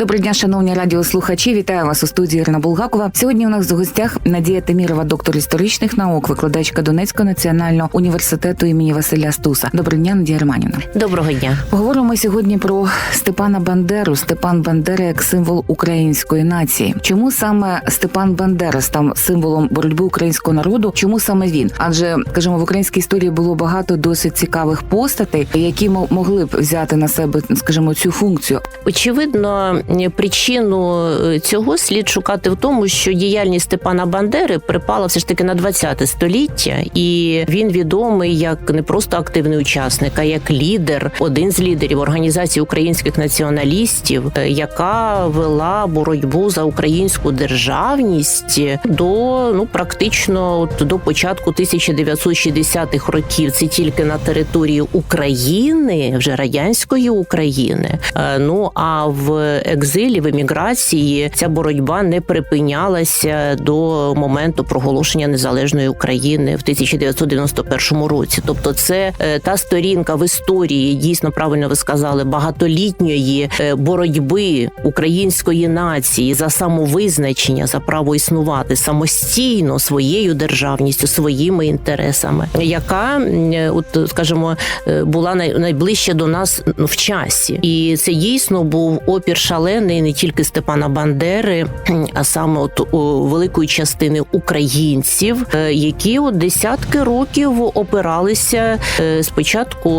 Доброго дня, шановні радіослухачі. Вітаю вас у студії Ірина Булгакова. Сьогодні у нас в гостях Надія Темірова, доктор історичних наук, викладачка Донецького національного університету імені Василя Стуса. Доброго дня, Надія Романівна. Доброго дня. Поговоримо сьогодні про Степана Бандеру. Степан Бандера як символ української нації. Чому саме Степан Бандера став символом боротьби українського народу? Чому саме він? Адже скажімо, в українській історії було багато досить цікавих постатей, які мо- могли б взяти на себе, скажімо, цю функцію. Очевидно, причину е, цього слід шукати в тому, що діяльність Степана Бандери припала все ж таки на 20 століття, і він відомий як не просто активний учасник, а як лідер, один з лідерів організації українських націоналістів, е, яка вела боротьбу за українську державність до ну практично от, до початку 1960-х років. Це тільки на території України, вже радянської України. Е, Ну а в екзилі, в еміграції ця боротьба не припинялася до моменту проголошення незалежної України в 1991 році. Тобто, це е, та сторінка в історії, дійсно правильно ви сказали, багатолітньої е, боротьби української нації за самовизначення, за право існувати самостійно своєю державністю, своїми інтересами, яка е, от скажімо, була най- найближче до нас в часі, і це дійсно був опір шалений не тільки Степана Бандери, а саме от у великої частини українців, е, які от десятки років опиралися е, спочатку,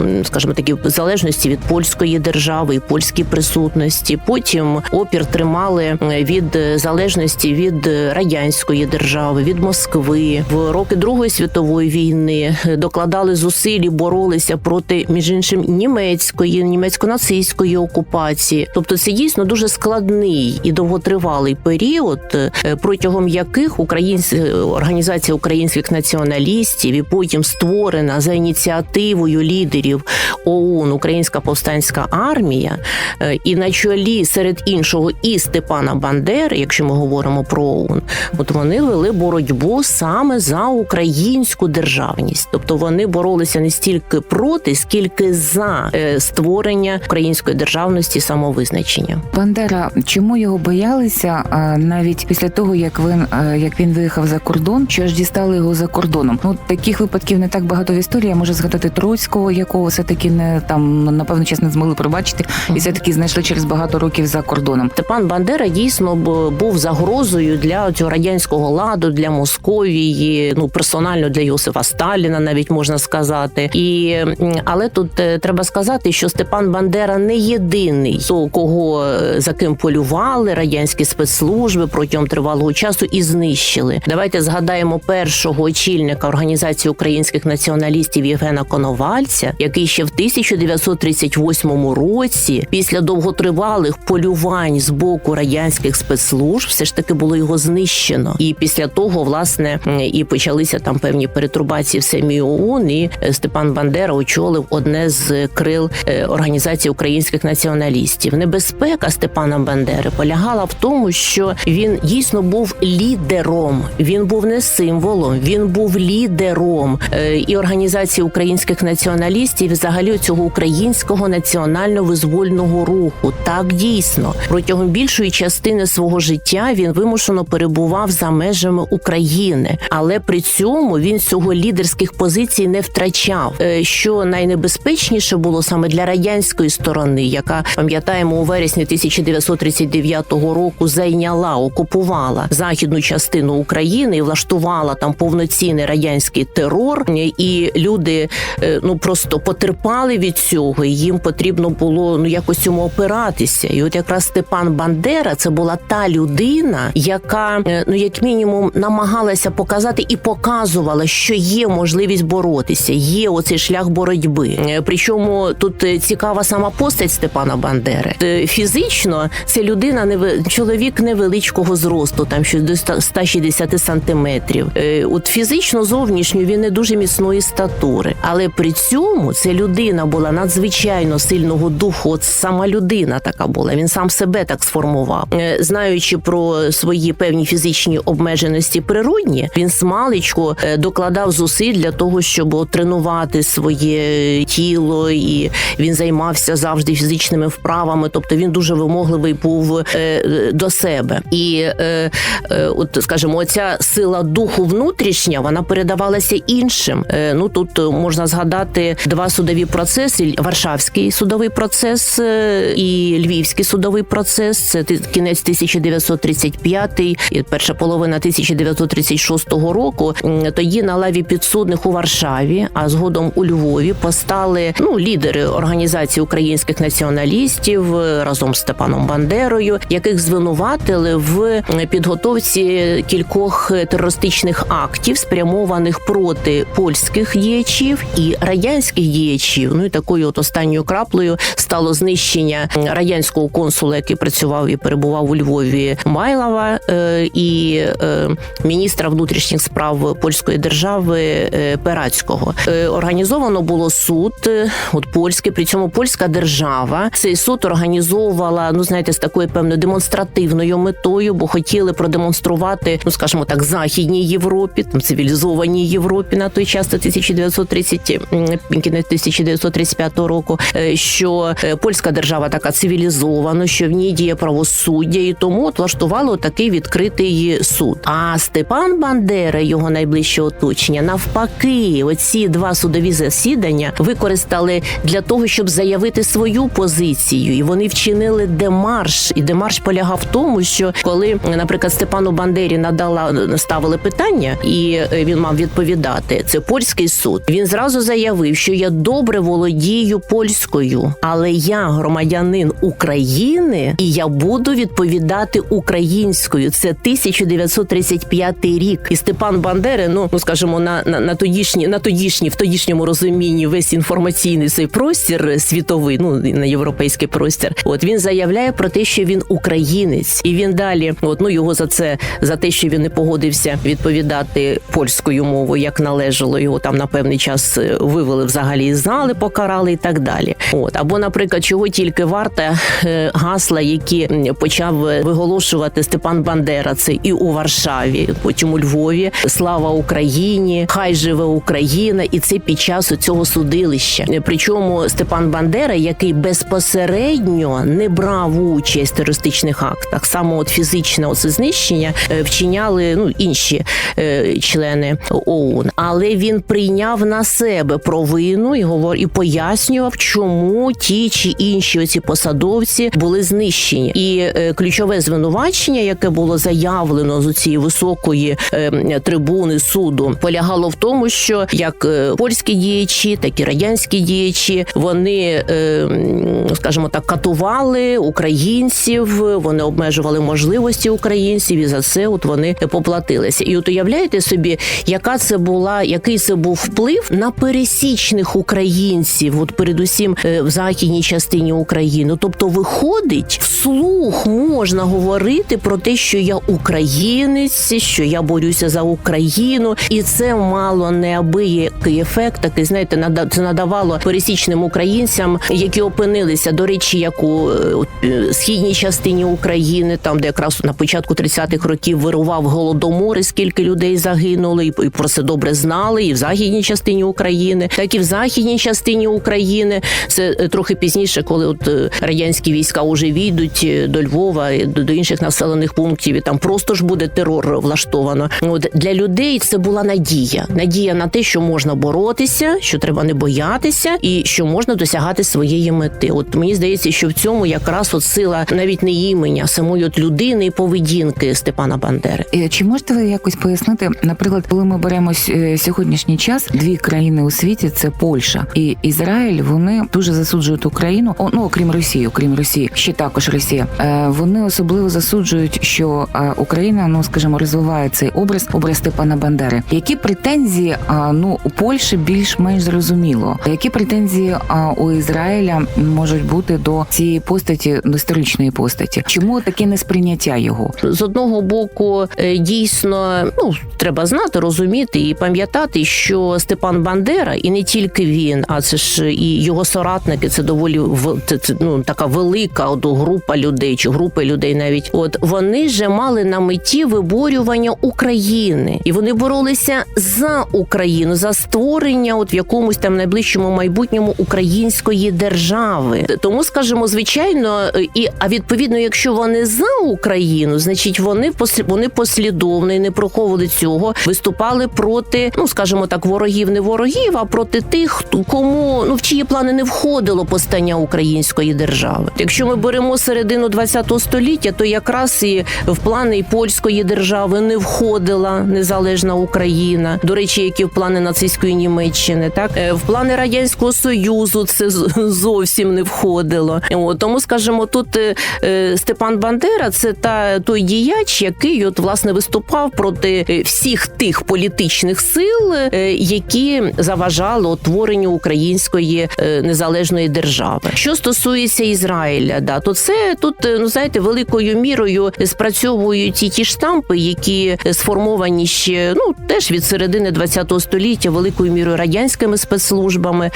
е, скажімо такі, в залежності від польської держави і польській присутності. Потім опір тримали від залежності від радянської держави, від Москви в роки Другої світової війни докладали зусиль боролися проти між іншим німецької, німецько-нацистської окупації. Тобто, це дійсно дуже складний і довготривалий період, е, протягом яких українсь... е, організація українських націоналістів і потім створена за ініціативою лідерів ОУН Українська повстанська армія, е, і на чолі серед іншого і Степана Бандери, якщо ми говоримо про ОУН, от вони вели боротьбу саме за українську державність, тобто вони боролися не стільки проти, скільки за створення української державності і самовизначення. Бандера, чому його боялися навіть після того, як він як він виїхав за кордон, що ж дістали його за кордоном? Ну таких випадків не так багато в історії. Я можу згадати Троцького, якого все таки не там напевно час не змогли пробачити, і все таки знайшли через багато років за кордоном. Степан Бандера дійсно був загрозою для цього радянського ладу, для Московії, ну персонально для Йосифа Сталіна, навіть можна сказати. І але тут е, треба сказати, що Степан Бандера не єдиний, то кого е, за ким полювали радянські спецслужби протягом тривалого часу і знищили. Давайте згадаємо першого очільника організації українських націоналістів Євгена Коновальця, який ще в 1938 році, після довготривалих полювань з боку радянських спецслужб, все ж таки було його знищено. І після того, власне, і почалися там певні перетурбації в самій ОУН, і е, Степан Бандера очолив одне з крил е, організації українських націоналістів. Небезпека Степана Бандери полягала в тому, що він дійсно був лідером. Він був не символом, він був лідером е, і організації українських націоналістів, і взагалі цього українського національно-визвольного руху. Так дійсно протягом більшої частини свого життя він вимушено перебував за межами України, але при цьому він цього лідерських позицій не втрачав. Е, Що найнебезпечніше було саме для радянської сторони, яка пам'ятаємо вересні 1939 року зайняла, окупувала західну частину України і влаштувала там повноцінний радянський терор, і люди е, ну просто потерпали від цього. і Їм потрібно було ну якось цьому опиратися. І от якраз Степан Бандера це була та людина, яка е, ну як мінімум намагалася показати і показувала, що є можливість боротися, є оцей шлях боротьби. Е, Причому тут цікава сама постать Степана Бандери. Фізично це людина неви- чоловік невеличкого зросту, там щось до 100 160 сантиметрів. Е, От фізично зовнішньо він не дуже міцної статури, але при цьому це людина була надзвичайно сильного духу. От сама людина така була. Він сам себе так сформував, Е, знаючи про свої певні фізичні обмеженості природні, він смалечко е, докладав зусиль для того, щоб тренувати своє тіло, і він займався завжди фізичними вправами, тобто він дуже вимогливий був е, до себе. І е, е, от, скажімо, оця сила духу внутрішня вона передавалася іншим. Ну тут можна згадати два судові процеси: Варшавський судовий процес і Львівський судовий процес. Це кінець 1935 і перша половина 1936 року. Тоді на лаві підсудних у Варшаві, а згодом у Львові постали ну лідери організації українських націоналістів разом з Степаном Бандерою, яких звинуватили в підготовці кількох терористичних актів, спрямованих проти польських діячів і радянських діячів. Ну і такою от останньою краплею стало знищення радянського консула, який працював і перебував у Львові Майлова, е, і е, міністра внутрішніх справ польської держави е, Перацького. Організовано було суд, от польський. При цьому польська держава цей суд організовувала, ну знаєте, з такою певною демонстративною метою, бо хотіли продемонструвати, ну скажімо так, західній Європі, там цивілізованій Європі на той час, до 1930, м, кінець 1935 року, е, що е, польська держава така цивілізована, що в ній діє правосуддя, і тому от влаштували такий відкритий суд. А Степан Бандера, його найближче оточення, навпаки, оці два судові засідання використали для того, щоб заявити свою позицію, і вони вчинили демарш. І демарш полягав в тому, що коли, наприклад, Степану Бандері надала ставили питання, і е, він мав відповідати. Це польський суд. Він зразу заявив, що я добре володію польською, але я громадянин України і я буду відповідати українською. Це 1935 рік. І Степан Бандери, ну ну скажімо, на, на, на тодішні, на тодішні, в тодішньому розумінні весь інформаційний цей простір світовий, ну на європейський простір. От він заявляє про те, що він українець, і він далі, от ну його за це за те, що він не погодився відповідати польською мовою, як належало його там на певний час е, вивели взагалі із зали, покарали і так далі. От або, наприклад, чого тільки варта е, гасла, які почав е, виголошувати Степан Бандера, це і у Варшаві, потім у Львові. Слава Україні! Хай живе Україна! І це під час цього судилища. Причому Степан Бандера, який безпосередньо не брав участь в терористичних актах, саме от фізичне оце знищення е, вчиняли ну інші е, члени ОУН, але він прийняв на себе провину і говор і пояснював, чому ті чи інші оці посадовці були знищені. І е, ключове звинувачення, яке було заявлено з цієї високої е, трибуни суду, полягало в тому, що як польські діячі, так і радянські діячі, вони, е, скажімо так, катували українців, вони обмежували можливості українців, і за це от вони поплатилися. І от уявляєте собі, яка це була, який це був вплив на пересічних українців, от передусім е, в західній частині України. Тобто, виходить, вслух можна говорити про те, що я українець, що я борюся за Україну, і це мало неабиякий ефект. Такий знаєте, це надавало пересічним українцям, які опинилися до речі, як у е, східній частині України, там де якраз на початку 30-х років вирував голодомор, і скільки людей загинули, і, про це добре знали, і в західній частині України, так і в західній частині України. Це е, трохи пізніше, коли от е, радянські війська вже війдуть до Львова і до інших населених пунктів, і там просто ж буде терор влаштовано. От для людей це була надія, надія на те, що можна боротися, що треба не боятися, і що можна досягати своєї мети. От мені здається, що в цьому якраз от сила навіть не імені, самої от людини і поведінки Степана Бандери. Е, Чи можете ви якось пояснити, наприклад, коли ми беремо е, сьогоднішній час, дві країни у світі це Польща і Ізраїль. Вони дуже засуджують Україну. Ну окрім Росії, окрім Росії, ще також Росія. Е, Вони особливо засуджують, що Україна, ну скажімо, розвиває цей образ, образ Степана Бандери. Які претензії ну у Польщі більш-менш зрозуміло? Які претензії у Ізраїля можуть бути до цієї постаті, до історичної постаті? Чому таке несприйняття його? з одного боку е, дійсно ну треба знати, розуміти і пам'ятати, що Степан Бандера, і не тільки він, а це ж і його соратники. Це доволі це, це, ну така велика от, група людей чи групи людей навіть. От вони же мали на меті виборювання України, і вони боролися за Україну, за створення, от в якомусь там найближчому майбутньому української держави. Тому, скажімо скажімо, звичайно, і а відповідно, якщо вони за Україну, значить вони вони послідовно і не приховували цього, виступали проти, ну скажімо так, ворогів, не ворогів, а проти тих, хто- кому ну в чиї плани не входило постання української держави. Якщо ми беремо середину ХХ століття, то якраз і в плани і польської держави не входила незалежна Україна. До речі, які в плани нацистської Німеччини, так Е, в плани радянського союзу це зовсім не входило. Тому, скажімо, тут е, е, Степан Бандера це та той діяч, який от власне виступав проти е, всіх тих політичних сил, які заважали утворенню української незалежної держави. Що стосується Ізраїля, да то це тут ну знаєте, великою мірою спрацьовують і ті штампи, які сформовані ще ну теж від середини ХХ століття, великою мірою радянськими спецслужбами.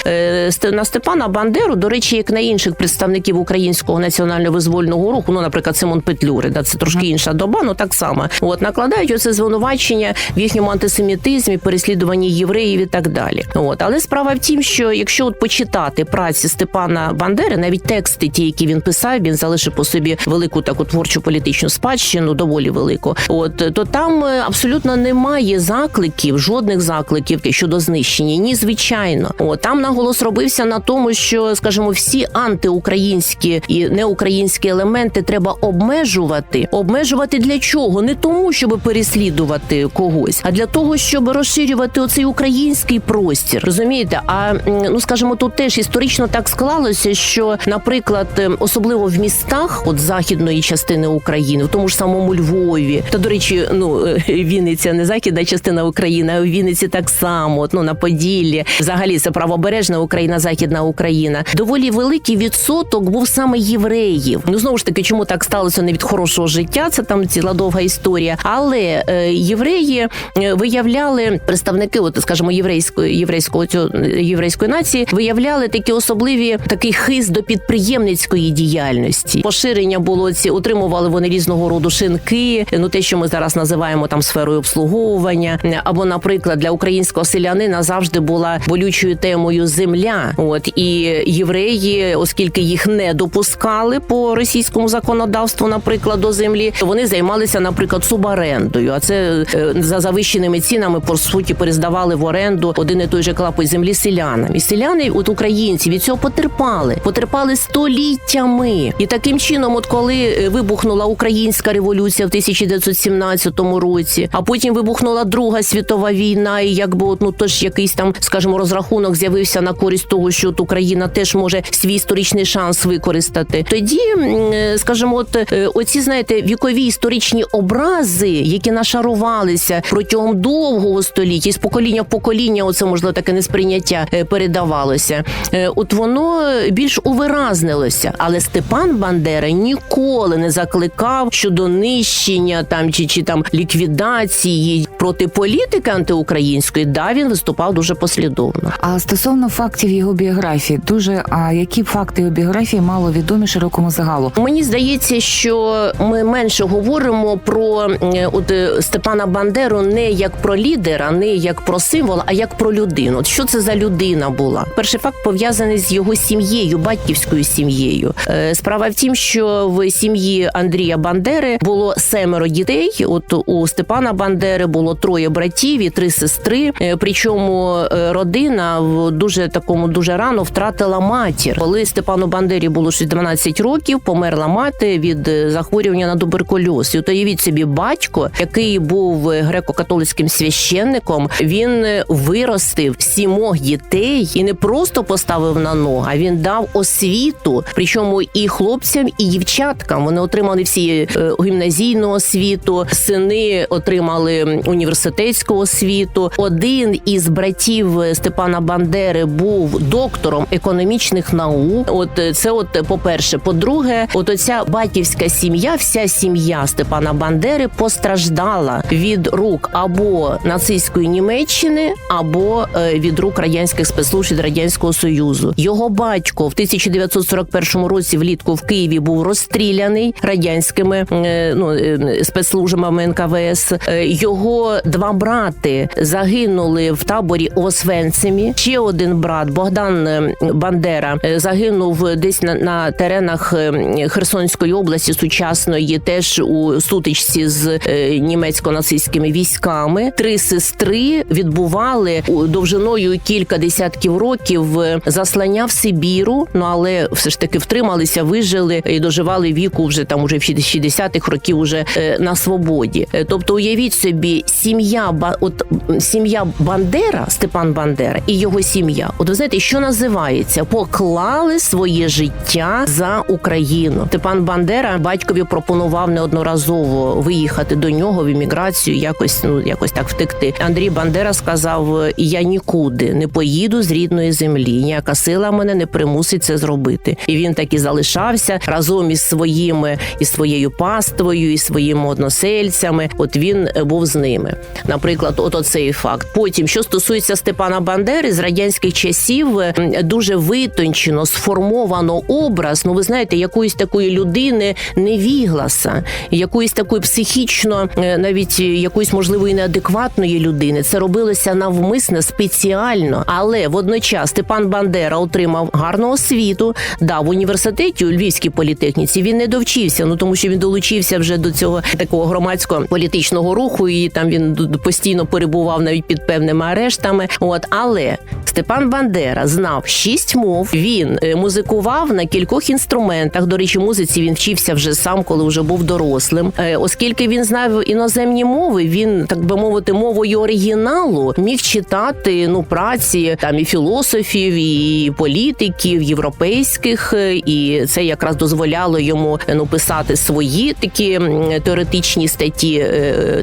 На Степана Бандеру, до речі, як на інших представників українського національно-визвольного руху, ну, наприклад, Симон Петлюри, да, це трошки інша доба, ну так само. От накладають оце звинувачення в їхньому антисемітизмі, переслідуванні євреїв і так далі. От але справа в тім, що якщо от почитати праці Степана Бандери, навіть тексти, ті, які він писав, він залишив по собі велику таку творчу політичну спадщину, доволі велику. От то там е, абсолютно немає закликів, жодних закликів щодо знищення. Ні, звичайно. От там наголос робився на тому, що скажімо, всі антиукраїнські і неукраїнські елементи треба обмежувати. Обмежувати для чого? Не тому, щоб переслідувати когось, а для того, щоб розширювати оцей український простір. Розумієте? А ну скажімо, тут теж історично так склалося, що, наприклад, особливо в містах, от західної частини України, в тому ж самому Львові, та до речі, ну е, Вінниця не західна частина України, а у Вінниці так само, от, ну на Поділлі, взагалі це правобережна Україна, західна Україна. Доволі великий відсоток був саме євреїв. Ну знову ж таки, чому так сталося не від хорошого життя? Це там ціла довга історія. Але е, євреї е, виявляли представники, от скажімо, єврейської єврейського цього єврейської нації, виявляли такі особливі такий хист до підприємницької діяльності. Поширення було ці, отримували вони різного роду шинки, ну те, що ми зараз називаємо там сферою обслуговування, або, наприклад, для українського селянина завжди була болючою темою земля. От і євреї, оскільки їх не допускали по російському законодавству, наприклад, до землі, вони займалися, наприклад, субарендою. А це е, за завищеними цінами по суті перездавали в оренду один і той же клапоть землі селянам. І селяни, от українці, від цього потерпали, потерпали століттями. І таким чином, от коли е, вибухнула українська революція в 1917 році, а потім вибухнула Друга світова війна, і якби от, ну тож якийсь там, скажімо, розрахунок з'явився на користь того, що от Україна теж може свій історичний шанс використати. Тоді, е, скажімо, от е, оці знаєте вікові історичні образи, які нашарувалися протягом довгого століття, з покоління в покоління, оце можливо таке несприйняття е, передавалося. От воно більш увиразнилося. Але Степан Бандера ніколи не закликав щодо нищення там чи, чи там ліквідації проти політики антиукраїнської. Да, він виступав дуже послідовно. А стосовно фактів його біографії, дуже а які факти його біографії мало відомі широкому загалу? Мені здається, що ми менше говоримо про от е, Степана Бандеру не як про лідера, не як про символ, а як про людину. От що це за людина була? Перший факт пов'язаний з його сім'єю, батьківською сім'єю. Е, Справа в тім, що в сім'ї Андрія Бандери було семеро дітей. От у Степана Бандери було троє братів і три сестри. Е, Причому е, родина в дуже такому дуже рано втратила матір. Коли Степану Бандері було 12 років, померла мати від е, захворювання на туберкульоз. І уявіть собі, батько, який був греко-католицьким священником, він виростив сімох дітей і не просто поставив на ноги, а він дав освіту. Причому і хлопцям, і дівчаткам вони отримали всі гімназійну освіту. Сини отримали університетську освіту. Один із братів Степана Бандери був доктором економічних наук. От е, це, от по перше, по-друге, от оця батьківська сім'я, вся сім'я Степана Бандери постраждала від рук або нацистської Німеччини, або е, від рук радянських спецслужб радянського союзу. Його батько в 1941 році влітку в Києві був розстріляний радянськими е, ну, е, спецслужбами НКВС. Е, Його два брати загинули в таборі Освенцимі. Ще один брат Богдан е, Бандера е, загинув десь на, на теренах е, Херсонської області сучасної, теж у сутичці з німецько-нацистськими військами. Три сестри відбували довжиною кілька десятків років заслання в Сибіру. Ну але все ж таки втрималися, вижили і доживали віку вже там уже в 60-х років уже на свободі. Тобто, уявіть собі, сім'я от сім'я Бандера, Степан Бандера і його сім'я. От ви знаєте, що називається? Поклали своє життя за Україну. Степан Бандера батькові пропонував неодноразово виїхати до нього в імміграцію, якось ну якось так втекти. Андрій Бандера сказав: Я нікуди не поїду з рідної землі. Ніяка сила мене не примусить це зробити. І він так і залишався разом із своїми із своєю паствою, і своїми односельцями. От він е, був з ними. Наприклад, от оцей факт. Потім, що стосується Степана Бандери, з радянських часів е, дуже витончено сформовано образ. Ну, ви знаєте, якоїсь такої людини невігласа, якоїсь такої психічно, е, навіть якоїсь можливо і неадекватної людини. Це робилося навмисне спеціально, але водночас Степан Бандера отримав гарну освіту. Да, в університеті у Львівській політехніці він не довчився. Ну тому що він долучився вже до цього такого громадського політичного руху, і там він постійно перебував навіть під певними арештами. От але Степан Бандера знав шість мов. Він е, музикував на кількох інструментах. До речі, музиці він вчився вже сам, коли вже був дорослим. Е, Оскільки він знав іноземні мови, він так би мовити, мовою оригіналу міг читати ну праці там і філософів, і політиків європейських, е, і це якраз дозволяло йому ну писати свої такі теоретичні статті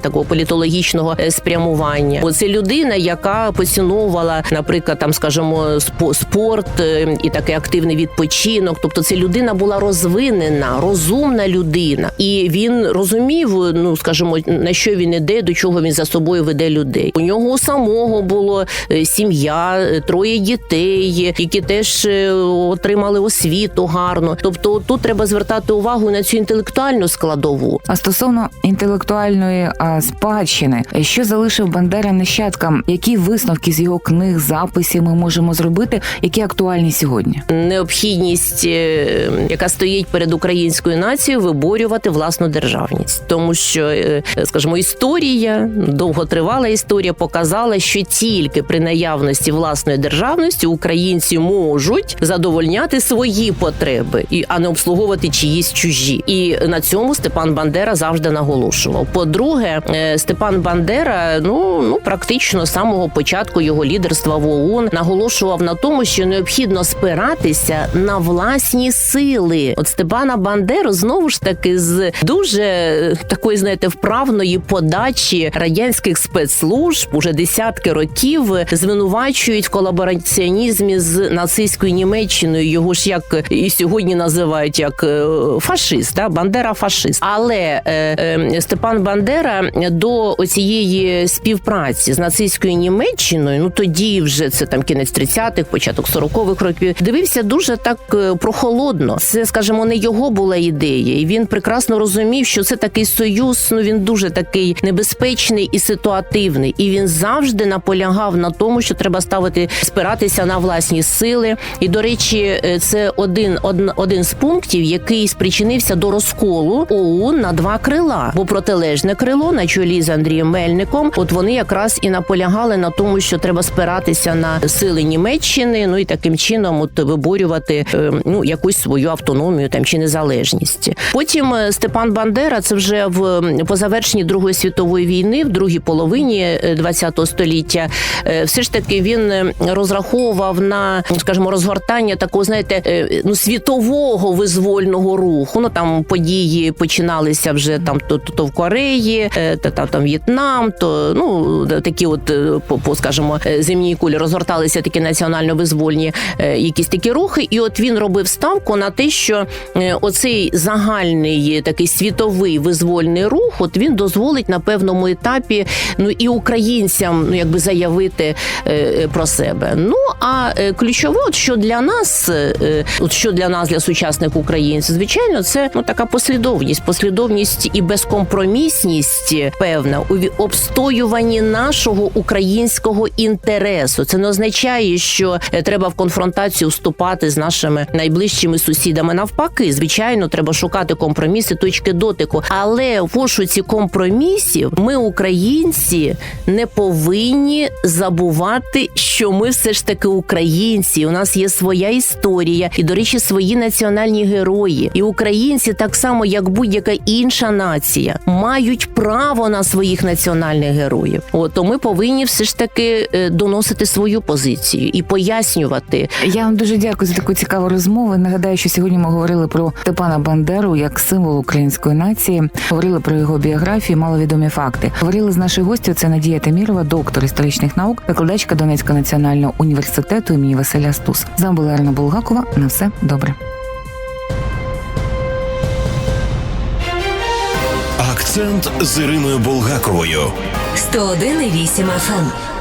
такого політологічного спрямування. Бо це людина, яка поціновувала, наприклад, там скажімо, спо- спорт е, і такий активний відпочинок. Тобто, це людина була розвинена, розумна людина, і він розумів, ну скажімо, на що він іде, до чого він за собою веде людей. У нього самого було е, сім'я, е, троє дітей, які теж отримали освіту гарно. Тобто, тут треба звертати увагу на цю інтелектуальну складову. А стосовно інтелектуальної а, спадщини, що залишив Бандера нащадкам? Які висновки з його книг, записів ми можемо зробити, які актуальні сьогодні? необхідність, е, яка стоїть перед українською нацією, виборювати власну державність, тому що, е, скажімо, історія довготривала історія показала, що тільки при наявності власної державності українці можуть задовольняти свої потреби і а не обслуговувати чиїсь чужі. І на цьому Степан Бандера завжди наголошував. По-друге, е, Степан Бандера, ну ну практично з самого початку його лідерства в ООН наголошував на тому, що необхідно спиратися на власні сили. От Степана Бандеру знову ж таки з дуже е, такої, знаєте, вправної подачі радянських спецслужб уже десятки років звинувачують в колабораціонізмі з нацистською Німеччиною. Його ж як і сьогодні називають як е, фашист, да? Бандера фашист. Але е, е, Степан Бандера до цієї співпраці з нацистською Німеччиною, ну тоді вже це там кінець 30-х, початок 40-х років, дивився дуже так е, прохолодно. Це, скажімо, не його була ідея, і він прекрасно розумів, що це такий союз. Ну він дуже такий небезпечний і ситуативний. І він завжди наполягав на тому, що треба ставити спиратися на власні сили. І до речі, е, це один один, один з пунктів, який спричинився до розколу ОУН на два крила. Бо протилежне крило на чолі з Андрієм Мельником, от вони якраз і наполягали на тому, що треба спиратися на сили Німеччини, ну і таким чином от виборювати е, ну якусь свою автономію там чи незалежність. Потім е, Степан Бандера, це вже в по завершенні Другої світової війни, в другій половині ХХ століття, е, все ж таки він розраховував на, скажімо, розгортання такого, знаєте, ну світового визвольного руху. Ну там події починалися вже там то, то, в Кореї, то там, В'єтнам, то ну такі, от по, по скажімо, земній кулі розгортання розгорталися такі національно-визвольні е, якісь такі рухи, і от він робив ставку на те, що е, оцей загальний такий світовий визвольний рух, от він дозволить на певному етапі ну і українцям ну якби заявити е, про себе. Ну а ключове, от що для нас, от що для нас, для сучасних українців, звичайно, це ну така послідовність, послідовність і безкомпромісність певна у обстоюванні нашого українського інтересу. Це не означає, що е, треба в конфронтацію вступати з нашими найближчими сусідами. Навпаки, звичайно, треба шукати компроміси, точки дотику. Але в пошуці компромісів ми, українці, не повинні забувати, що ми все ж таки українці. У нас є своя історія, і до речі, свої національні герої. І українці, так само як будь-яка інша нація, мають право на своїх національних героїв. От то ми повинні все ж таки е, доносити свою позицію і пояснювати. Я вам дуже дякую за таку цікаву розмову. Нагадаю, що сьогодні ми говорили про Степана Бандеру як символ української нації. Говорили про його біографію, маловідомі факти. Говорили з нашою гостю. Це Надія Тамірова, доктор історичних наук, викладачка Донецького національного університету імені Василя Стус. З вами була Ірина Булгакова. На все добре. Акцент з Іриною Булгаковою. 101,8 FM.